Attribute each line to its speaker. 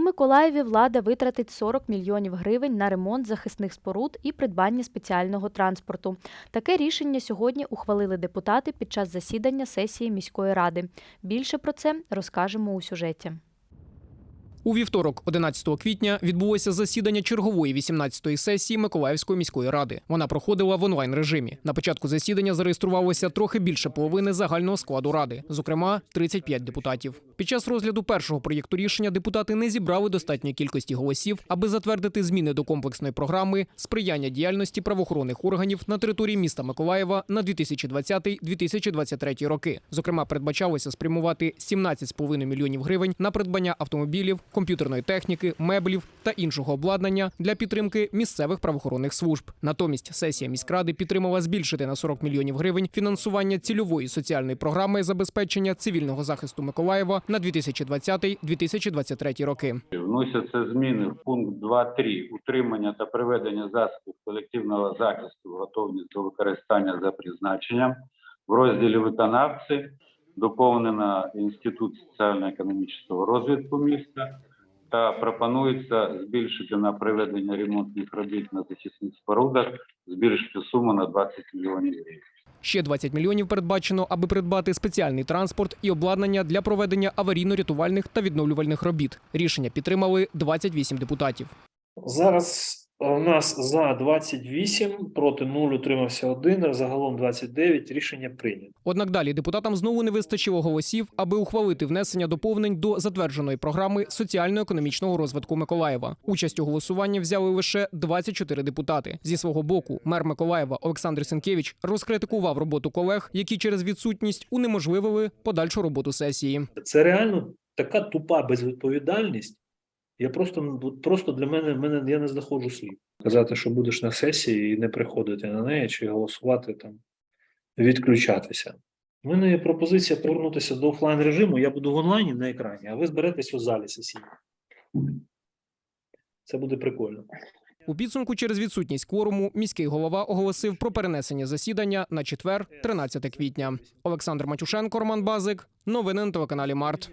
Speaker 1: У Миколаєві влада витратить 40 мільйонів гривень на ремонт захисних споруд і придбання спеціального транспорту. Таке рішення сьогодні ухвалили депутати під час засідання сесії міської ради. Більше про це розкажемо у сюжеті.
Speaker 2: У вівторок, 11 квітня, відбулося засідання чергової 18-ї сесії Миколаївської міської ради. Вона проходила в онлайн режимі. На початку засідання зареєструвалося трохи більше половини загального складу ради, зокрема 35 депутатів. Під час розгляду першого проєкту рішення депутати не зібрали достатньої кількості голосів, аби затвердити зміни до комплексної програми сприяння діяльності правоохоронних органів на території міста Миколаєва на 2020-2023 роки. Зокрема, передбачалося спрямувати 17,5 мільйонів гривень на придбання автомобілів, комп'ютерної техніки, меблів та іншого обладнання для підтримки місцевих правоохоронних служб. Натомість сесія міськради підтримала збільшити на 40 мільйонів гривень фінансування цільової соціальної програми забезпечення цивільного захисту Миколаєва на 2020-2023 роки.
Speaker 3: Вносяться зміни в пункт 2.3 утримання та приведення засобів колективного захисту готовність до використання за призначенням. В розділі виконавці доповнено інститут соціально-економічного розвитку міста та пропонується збільшити на проведення ремонтних робіт на захисних спорудах, збільшити суму на 20 мільйонів гривень.
Speaker 2: Ще 20 мільйонів передбачено, аби придбати спеціальний транспорт і обладнання для проведення аварійно-рятувальних та відновлювальних робіт. Рішення підтримали 28 депутатів.
Speaker 4: Зараз у нас за 28, проти 0 утримався 1, загалом 29, рішення прийнято.
Speaker 2: Однак далі депутатам знову не вистачило голосів, аби ухвалити внесення доповнень до затвердженої програми соціально-економічного розвитку Миколаєва. Участь у голосуванні взяли лише 24 депутати. Зі свого боку, мер Миколаєва Олександр Сенкевич розкритикував роботу колег, які через відсутність унеможливили подальшу роботу сесії.
Speaker 4: Це реально така тупа безвідповідальність. Я просто, просто для мене, мене я не знаходжу слів. Казати, що будеш на сесії і не приходити на неї, чи голосувати там, відключатися. У мене є пропозиція повернутися до офлайн режиму. Я буду в онлайні на екрані, а ви зберетесь у залі сесійній. Це буде прикольно.
Speaker 2: У підсумку через відсутність кворуму міський голова оголосив про перенесення засідання на четвер, 13 квітня. Олександр Матюшенко, Роман Базик. Новини на телеканалі Март.